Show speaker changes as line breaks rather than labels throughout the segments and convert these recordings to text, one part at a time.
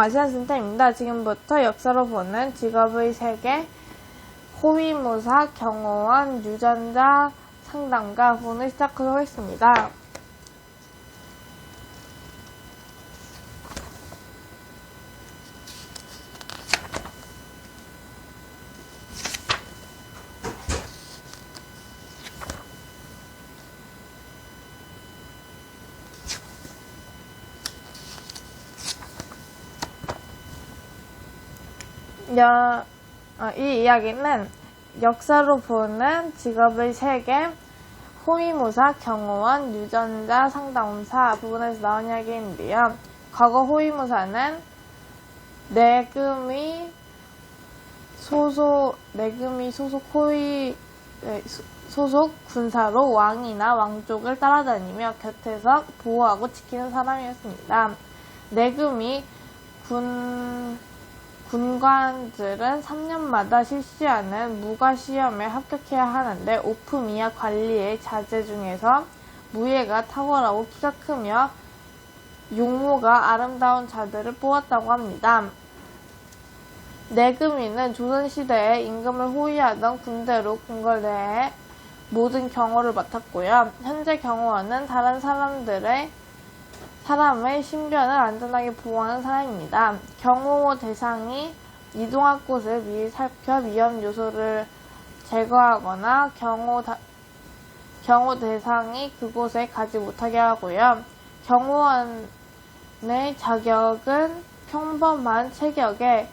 아시안 센터입니다. 지금부터 역사로 보는 직업의 세계, 호위무사, 경호원, 유전자, 상담가 부분을 시작하도록 하겠습니다. 여, 어, 이 이야기는 역사로 보는 직업의 세계, 호위무사, 경호원, 유전자, 상담사 부분에서 나온 이야기인데요. 과거 호위무사는 내금이 소속, 내금이 소속 호위, 네, 소- 소속 군사로 왕이나 왕족을 따라다니며 곁에서 보호하고 지키는 사람이었습니다. 내금이 군, 군관들은 3년마다 실시하는 무과 시험에 합격해야 하는데 오프미와 관리의 자제 중에서 무예가 탁월하고 키가 크며 용모가 아름다운 자들을 뽑았다고 합니다. 내금이는 조선시대에 임금을 호위하던 군대로 궁궐 내에 모든 경호를 맡았고요. 현재 경호원은 다른 사람들의 사람의 신변을 안전하게 보호하는 사람입니다. 경호 대상이 이동할 곳을 미리 살펴 위험 요소를 제거하거나 경호, 다- 경호 대상이 그곳에 가지 못하게 하고요. 경호원의 자격은 평범한 체격에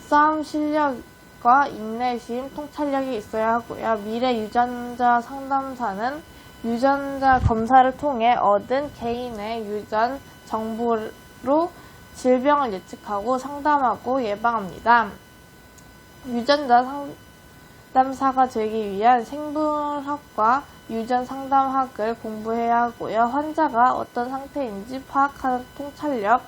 싸움 실력과 인내심, 통찰력이 있어야 하고요. 미래 유전자 상담사는 유전자 검사를 통해 얻은 개인의 유전 정보로 질병을 예측하고 상담하고 예방합니다. 유전자 상담사가 되기 위한 생물학과 유전 상담학을 공부해야 하고요. 환자가 어떤 상태인지 파악하는 통찰력,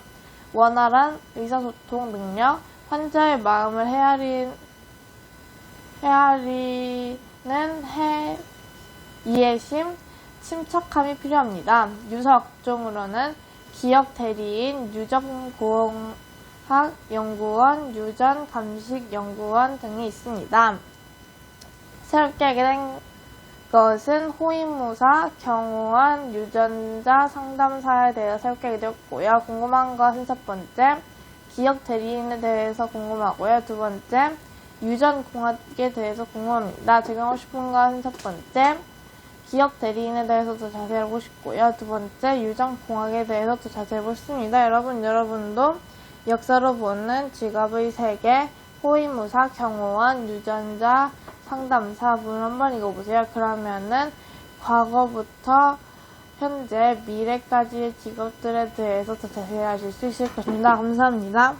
원활한 의사소통 능력, 환자의 마음을 헤아리, 헤아리는 해, 이해심, 침착함이 필요합니다. 유사 업종으로는 기억 대리인, 유전공학 연구원, 유전 감식 연구원 등이 있습니다. 새롭게 하게 된 것은 호위무사, 경호원, 유전자 상담사에 대해 새롭게 하게 되었고요. 궁금한 것은 첫 번째, 기억 대리인에 대해서 궁금하고요. 두 번째, 유전공학에 대해서 궁금합니다. 적용하고 싶은 것은 첫 번째, 기억 대리인에 대해서 더 자세히 알고 싶고요. 두 번째, 유전공학에 대해서 더 자세히 알고 싶습니다. 여러분, 여러분도 역사로 보는 직업의 세계, 호위무사, 경호원, 유전자, 상담사 분 한번 읽어보세요. 그러면은 과거부터 현재, 미래까지의 직업들에 대해서 더 자세히 아실 수 있을 것입니다. 감사합니다.